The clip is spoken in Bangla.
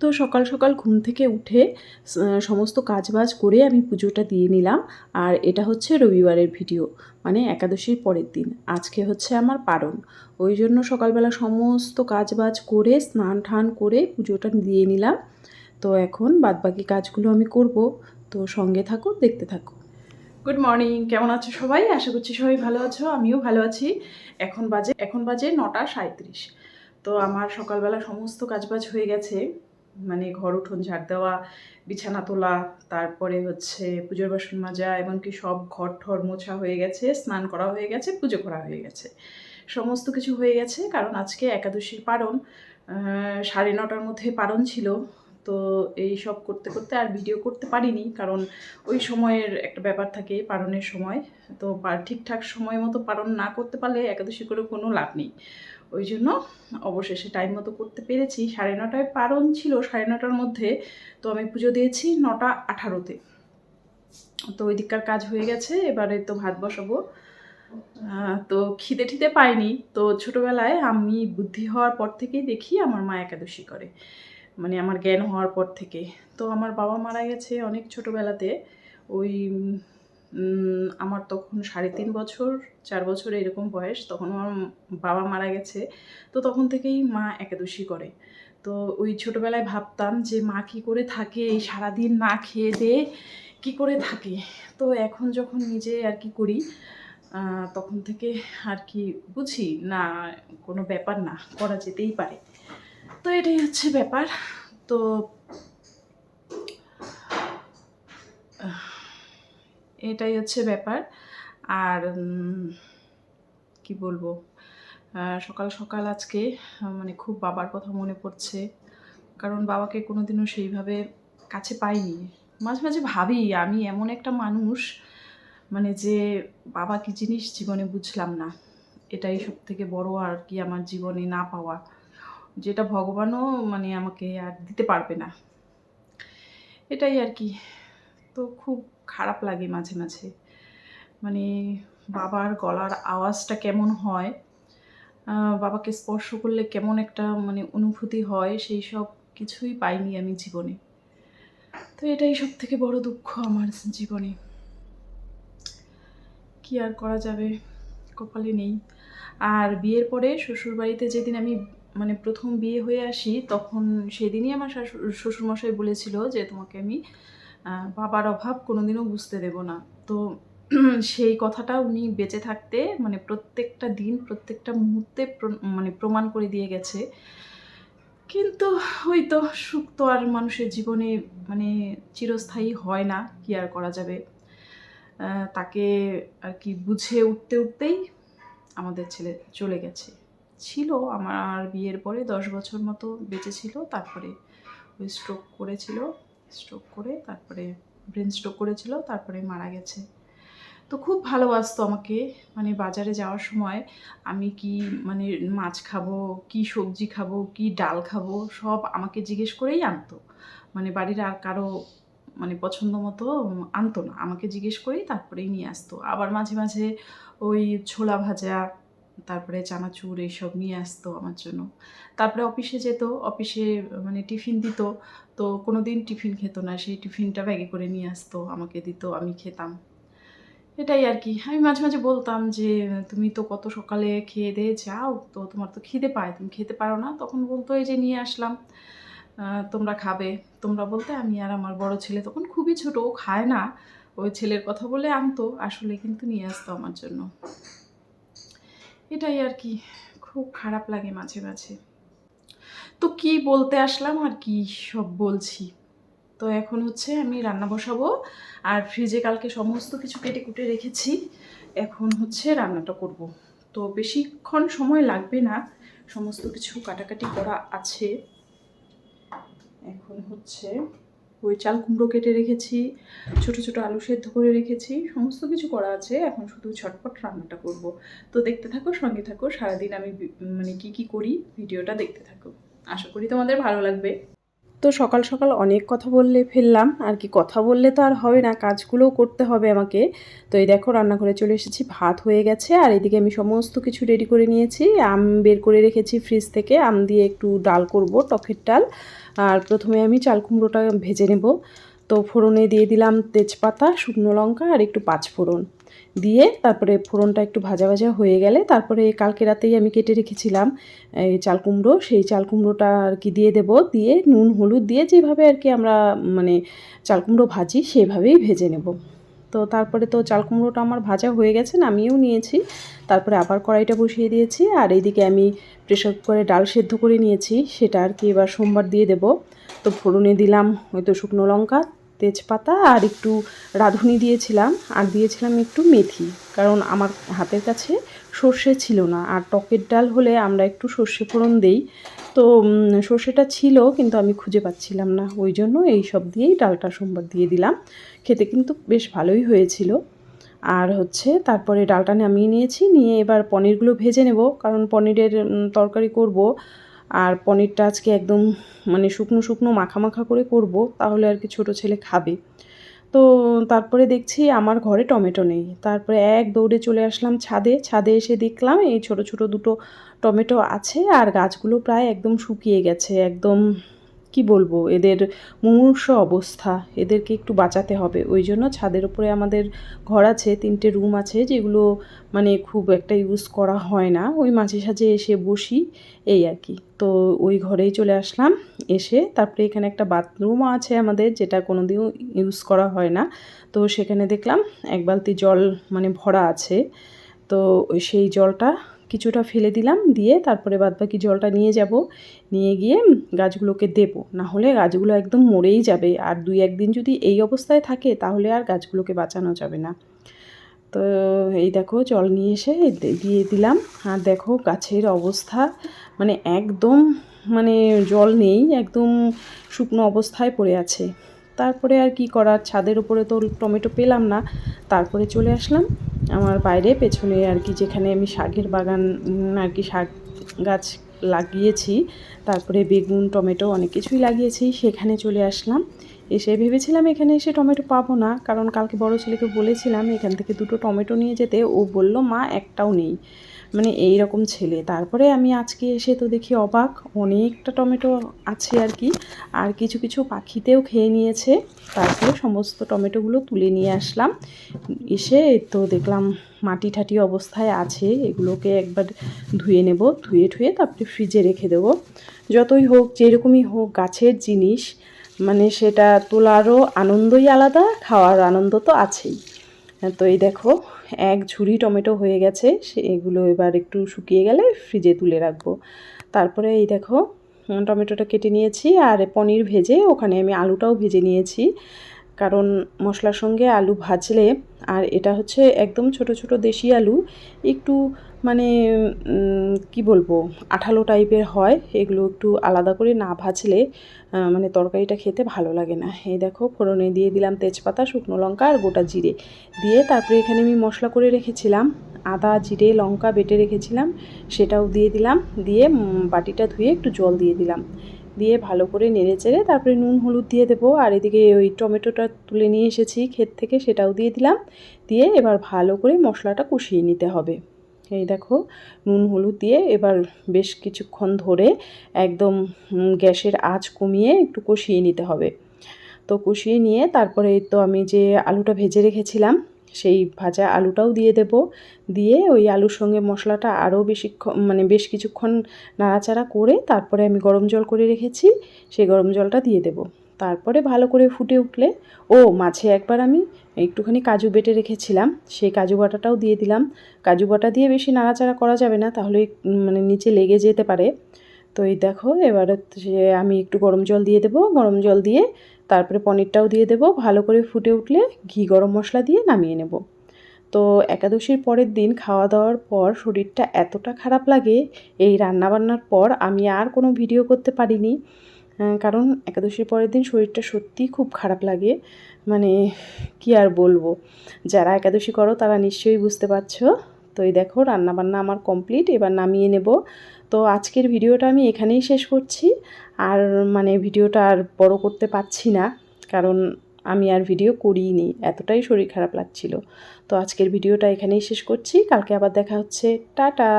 তো সকাল সকাল ঘুম থেকে উঠে সমস্ত কাজবাজ করে আমি পুজোটা দিয়ে নিলাম। আর এটা হচ্ছে রবিবারের ভিডিও মানে একাদশীর পরের দিন। আজকে হচ্ছে আমার পারণ। ওই জন্য সকালবেলা সমস্ত কাজবাজ করে, স্নান টান করে পুজোটা দিয়ে নিলাম। তো এখন বাদবাকি কাজগুলো আমি করব। তো সঙ্গে থাকো, দেখতে থাকো। গুড মর্নিং কেমন আছো সবাই? আশা করছি সবাই ভালো আছো, আমিও ভালো আছি। এখন বাজে এখন বাজে নটা সাঁত্রিশ তো আমার সকালবেলা সমস্ত কাজবাজ হয়ে গেছে। মানে ঘর উঠোন ঝাড় দেওয়া, বিছানা তোলা, তারপরে হচ্ছে পুজোর বাসন মাজা, এমনকি সব ঘর ঠর মোছা হয়ে গেছে, স্নান করা হয়ে গেছে, পুজো করা হয়ে গেছে। সমস্ত কিছু হয়ে গেছে, কারণ আজকে একাদশীর পারণ সাড়ে নটার মধ্যে পারণ ছিল। তো এই সব করতে করতে আর ভিডিও করতে পারিনি, কারণ ওই সময়ের একটা ব্যাপার থাকে পারণের সময়। তো ঠিকঠাক সময় মতো পারণ না করতে পারলে একাদশী করে কোনো লাভ নেই। ওই জন্য অবশেষে টাইম মতো করতে পেরেছি। সাড়ে নটায় পারণ ছিল, সাড়ে নটার মধ্যে তো আমি পুজো দিয়েছি নটা আঠারোতে। তো ওই দিককার কাজ হয়ে গেছে, এবারে তো ভাত বসাবো। তো খিদে ঠিদে পাইনি। তো ছোটোবেলায় আমি বুদ্ধি হওয়ার পর থেকেই দেখি আমার মা একাদশী করে। মানে আমার জ্ঞান হওয়ার পর থেকে। তো আমার বাবা মারা গেছে অনেক ছোটোবেলাতে। ওই আমার তখন সাড়ে তিন বছর, চার বছর এরকম বয়স, তখন আমার বাবা মারা গেছে। তো তখন থেকেই মা একাদশী করে। তো ওই ছোটোবেলায় ভাবতাম যে মা কী করে থাকে, এই সারাদিন না খেয়ে দিয়ে কী করে থাকে? তো এখন যখন নিজে আর কি করি তখন থেকে আর কি বুঝি, না, কোনো ব্যাপার না, করা যেতেই পারে। তো এটাই হচ্ছে ব্যাপার। তো এটাই হচ্ছে ব্যাপার। আর কি বলব? সকাল সকাল আজকে মানে খুব বাবার কথা মনে পড়ছে। কারণ বাবাকে কোনোদিনও সেইভাবে কাছে পাইনি। মাঝে মাঝে ভাবি, আমি এমন একটা মানুষ মানে যে বাবা কি জিনিস জীবনে বুঝলাম না। এটাই সব থেকে বড় আর কি আমার জীবনে না পাওয়া। যেটা ভগবানও মানে আমাকে আর দিতে পারবে না। এটাই আর কি। তো খুব খারাপ লাগে মাঝে মাঝে। মানে বাবার গলার আওয়াজটা কেমন হয় বাবাকে স্পর্শ করলে কেমন একটা মানে অনুভূতি হয়, সেই সব কিছুই পাইনি আমি জীবনে। তো এটাই সব থেকে বড় দুঃখ আমার জীবনে। কি আর করা যাবে? কপালে নেই। আর বিয়ের পরে শ্বশুরবাড়িতে যেদিন আমি মানে প্রথম বিয়ে হয়ে আসি, তখন সেদিনই আমার শ্বশুরমশাই বলেছিল যে তোমাকে আমি বাবার অভাব কোনোদিনও বুঝতে দেব না। তো সেই কথাটা উনি বেঁচে থাকতে মানে প্রত্যেকটা দিন, প্রত্যেকটা মুহূর্তে মানে প্রমাণ করে দিয়ে গেছে। কিন্তু ওই তো সুখ তো আর মানুষের জীবনে মানে চিরস্থায়ী হয় না, কি আর করা যাবে? তাকে আর কি বুঝে উঠতে উঠতেই আমাদের ছেলে চলে গেছে। ছিল, আমার বিয়ের পরে দশ বছর মতো বেঁচে ছিল, তারপরে ওই স্ট্রোক করেছিল। স্ট্রোক করে, তারপরে ব্রেন স্ট্রোক করেছিল, তারপরে মারা গেছে। তো খুব ভালোবাসতো আমাকে মানে বাজারে যাওয়ার সময় আমি কি মানে মাছ খাব, কি সবজি খাব, কি ডাল খাব, সব আমাকে জিজ্ঞেস করেই আনতো। মানে বাড়ির আর কারও মানে পছন্দ মতো আনতো না। আমাকে জিজ্ঞেস করেই তারপরেই নিয়ে আসতো। আবার মাঝে মাঝে ওই ছোলা ভাজা তারপরে চানাচুর এইসব নিয়ে আসতো আমার জন্য। তারপরে অফিসে যেত, অফিসে মানে টিফিন দিত, তো কোনো দিন টিফিন খেত না। সেই টিফিনটা ব্যাগে করে নিয়ে আসতো, আমাকে দিত, আমি খেতাম। এটাই আর কি। আমি মাঝে মাঝে বলতাম যে, তুমি তো কত সকালে খেয়ে দিয়ে যাও, তো তোমার তো খিদে পায়। তুমি খেতে পারো না? তখন বলতো, এই যে নিয়ে আসলাম তোমরা খাবে। তোমরা বলতে, আমি আর আমার বড় ছেলে তখন খুবই ছোট, ও খায় না। ওই ছেলের কথা বলে আনতো, আসলে কিন্তু নিয়ে আসতো আমার জন্য। এটাই আর কি, খুব খারাপ লাগে মাঝে মাঝে। তো কি বলতে আসলাম আর কি সব বলছি। তো এখন হচ্ছে আমি রান্না বসাবো, আর ফ্রিজে কালকে সমস্ত কিছু কেটে কুটে রেখেছি। এখন হচ্ছে রান্নাটা করব। তো বেশিক্ষণ সময় লাগবে না, সমস্ত কিছু কাটাকাটি করা আছে। এখন হচ্ছে ওই চাল কুমড়ো কেটে রেখেছি, ছোট ছোট আলু সেদ্ধ করে রেখেছি, সমস্ত কিছু করা আছে। এখন শুধু ঝটপট রান্নাটা করব। তো দেখতে থাকো, সঙ্গে থাকো। সারাদিন আমি মানে কি কি করি, ভিডিওটা দেখতে থাকো। আশা করি তোমাদের ভালো লাগবে। তো সকাল সকাল অনেক কথা বললে ফেললাম, আর কি কথা বললে তো আর হবে না, কাজগুলোও করতে হবে আমাকে। তো এই দেখো রান্নাঘরে চলে এসেছি, ভাত হয়ে গেছে, আর এদিকে আমি সমস্ত কিছু রেডি করে নিয়েছি। আম বের করে রেখেছি ফ্রিজ থেকে, আম দিয়ে একটু ডাল করব, টকের ডাল। আর প্রথমে আমি চাল কুমড়োটা ভেজে নেব। তো ফোড়নে দিয়ে দিলাম তেজপাতা, শুকনো লঙ্কা, আর একটু পাঁচ ফোড়ন দিয়ে তারপরে ফোড়নটা একটু ভাজা ভাজা হয়ে গেলে তারপরে কালকে রাতেই আমি কেটে রেখেছিলাম, এই চাল কুমড়ো। সেই চাল কুমড়োটা আর কি দিয়ে দেব, দিয়ে নুন, হলুদ দিয়ে যেভাবে আর কি আমরা মানে চাল কুমড়ো ভাজি সেভাবেই ভেজে নেব। তো তারপরে তো চাল কুমড়োটা আমার ভাজা হয়ে গেছে, নামিয়েও নিয়েছি। তারপরে আবার কড়াইটা বসিয়ে দিয়েছি আর এইদিকে আমি প্রেশার কুকারে ডাল সেদ্ধ করে নিয়েছি, সেটা আর কি এবার সোমবার দিয়ে দেব। তো ফোড়নে দিলাম হয়তো শুকনো লঙ্কা তেজপাতা আর একটু রাঁধুনি দিয়েছিলাম আর দিয়েছিলাম একটু মেথি। কারণ আমার হাতের কাছে সর্ষে ছিল না আর টকের ডাল হলে আমরা একটু সর্ষে ফোড়ন দেই। তো সর্ষেটা ছিল কিন্তু আমি খুঁজে পাচ্ছিলাম না। ওই জন্য এই সব দিয়েই ডালটা সোমবার দিয়ে দিলাম। খেতে কিন্তু বেশ ভালোই হয়েছিল। আর হচ্ছে তারপরে ডালটা নামিয়ে নিয়েছি। নিয়ে এবার পনিরগুলো ভেজে নেব। কারণ পনিরের তরকারি করব। আর পনিরটা আজকে একদম মানে শুকনো শুকনো মাখা মাখা করে করব, তাহলে আর কি ছোটো ছেলে খাবে। তো তারপরে দেখছি আমার ঘরে টমেটো নেই। তারপরে এক দৌড়ে চলে আসলাম ছাদে। ছাদে এসে দেখলাম এই ছোট ছোট দুটো টমেটো আছে আর গাছগুলো প্রায় একদম শুকিয়ে গেছে, একদম কি বলব? এদের মুমূর্ষ অবস্থা, এদেরকে একটু বাঁচাতে হবে। ওই জন্য ছাদের উপরে আমাদের ঘর আছে, তিনটে রুম আছে, যেগুলো মানে খুব একটা ইউজ করা হয় না। ওই মাঝে সাঝে এসে বসি, এই আর কি। তো ওই ঘরেই চলে আসলাম, এসে তারপরে এখানে একটা বাথরুমও আছে আমাদের, যেটা কোনো দিনও ইউজ করা হয় না। তো সেখানে দেখলাম, এক বালতি জল মানে ভরা আছে। তো সেই জলটা কিছুটা ফেলে দিলাম, দিয়ে তারপরে বাদবাকি জলটা নিয়ে যাব। নিয়ে গিয়ে গাছগুলোকে দেব। না হলে গাছগুলো একদম মরেই যাবে। আর দুই একদিন যদি এই অবস্থায় থাকে, তাহলে আর গাছগুলোকে বাঁচানো যাবে না। তো এই দেখো, জল নিয়ে এসে দিয়ে দিলাম। আর দেখো গাছের অবস্থা মানে একদম মানে জল নেই, একদম শুকনো অবস্থায় পড়ে আছে। তারপরে আর কি করার? ছাদের উপরে তো টমেটো পেলাম না। তারপরে চলে আসলাম। আমার বাইরে পেছনে আর কি যেখানে আমি শাকের বাগান আর কি শাক গাছ লাগিয়েছি, তারপরে বেগুন, টমেটো অনেক কিছুই লাগিয়েছি, সেখানে চলে আসলাম। এসে ভেবেছিলাম এখানে এসে টমেটো পাবো না, কারণ কালকে বড় ছেলেকে বলেছিলাম এখান থেকে দুটো টমেটো নিয়ে যেতে। ও বলল, মা, একটাও নেই। মানে এই রকম ছেলে। তারপরে আমি আজকে এসে তো দেখি অবাক, অনেকটা টমেটো আছে আর কি। আর কিছু কিছু পাখিতেও খেয়ে নিয়েছে। তারপরে সমস্ত টমেটোগুলো তুলে নিয়ে আসলাম। এসে তো দেখলাম মাটি ঠাটি অবস্থায় আছে। এগুলোকে একবার ধুয়ে নেব, ধুয়ে ঠুয়ে তারপরে ফ্রিজে রেখে দেবো। যতই হোক, যেরকমই হোক, গাছের জিনিস মানে সেটা তোলারও আনন্দই আলাদা, খাওয়ার আনন্দ তো আছেই। তো এই দেখো, এক ঝুড়ি টমেটো হয়ে গেছে এগুলো এবার একটু শুকিয়ে গেলে ফ্রিজে তুলে রাখব। তারপরে এই দেখো টমেটোটা কেটে নিয়েছি, আর পনির ভেজে ওখানে আমি আলুটাও ভেজে নিয়েছি। কারণ মশলার সঙ্গে আলু ভাজলে, আর এটা হচ্ছে একদম ছোট ছোট দেশি আলু, একটু মানে কি বলব, আঠালো টাইপের হয়, এগুলো একটু আলাদা করে না ভাজলে মানে তরকারিটা খেতে ভালো লাগে না। এই দেখো, ফোড়নে দিয়ে দিলাম তেজপাতা, শুকনো লঙ্কা আর গোটা জিরে। দিয়ে তারপরে এখানে আমি মশলা করে রেখেছিলাম, আদা, জিরে, লঙ্কা বেটে রেখেছিলাম, সেটাও দিয়ে দিলাম, দিয়ে বাটিটা ধুয়ে একটু জল দিয়ে দিলাম। দিয়ে ভালো করে নেড়ে চেড়ে তারপরে নুন, হলুদ দিয়ে দেবো। আর এদিকে ওই টমেটোটা তুলে নিয়ে এসেছি ক্ষেত থেকে, সেটাও দিয়ে দিলাম। দিয়ে এবার ভালো করে মশলাটা কষিয়ে নিতে হবে। এই দেখো, নুন, হলুদ দিয়ে এবার বেশ কিছুক্ষণ ধরে একদম গ্যাসের আঁচ কমিয়ে একটু কষিয়ে নিতে হবে। তো কষিয়ে নিয়ে তারপরে তো আমি যে আলুটা ভেজে রেখেছিলাম সেই ভাজা আলুটাও দিয়ে দেব। দিয়ে ওই আলুর সঙ্গে মশলাটা আরও বেশিক্ষণ মানে বেশ কিছুক্ষণ নাড়াচাড়া করে তারপরে আমি গরম জল করে রেখেছি, সেই গরম জলটা দিয়ে দেব। তারপরে ভালো করে ফুটে উঠলে, ও মাছে একবার আমি একটুখানি কাজু বেটে রেখেছিলাম, সেই কাজু বাটাটাও দিয়ে দিলাম। কাজু বাটা দিয়ে বেশি নাড়াচাড়া করা যাবে না, তাহলে মানে নিচে লেগে যেতে পারে। তো এই দেখো, এবার আমি একটু গরম জল দিয়ে দেবো। গরম জল দিয়ে তারপরে পনিরটাও দিয়ে দেবো। ভালো করে ফুটে উঠলে ঘি গরম মশলা দিয়ে নামিয়ে নেব। তো একাদশীর পরের দিন খাওয়া দাওয়ার পর শরীরটা এতটা খারাপ লাগে, এই রান্নাবান্নার পর আমি আর কোনো ভিডিও করতে পারিনি। কারণ একাদশীর পরের দিন শরীরটা সত্যিই খুব খারাপ লাগে। মানে কি আর বলব? যারা একাদশী করো তারা নিশ্চয়ই বুঝতে পারছ। তো এই দেখো, রান্নাবান্না আমার কমপ্লিট এবার নামিয়ে নেব। তো আজকের ভিডিওটা আমি এখানেই শেষ করছি। আর মানে ভিডিওটা আর বড় করতে পারছি না, কারণ আমি আর ভিডিও করিনি, এতটাই শরীর খারাপ লাগছিল। তো আজকের ভিডিওটা এখানেই শেষ করছি, কালকে আবার দেখা হচ্ছে। টাটা!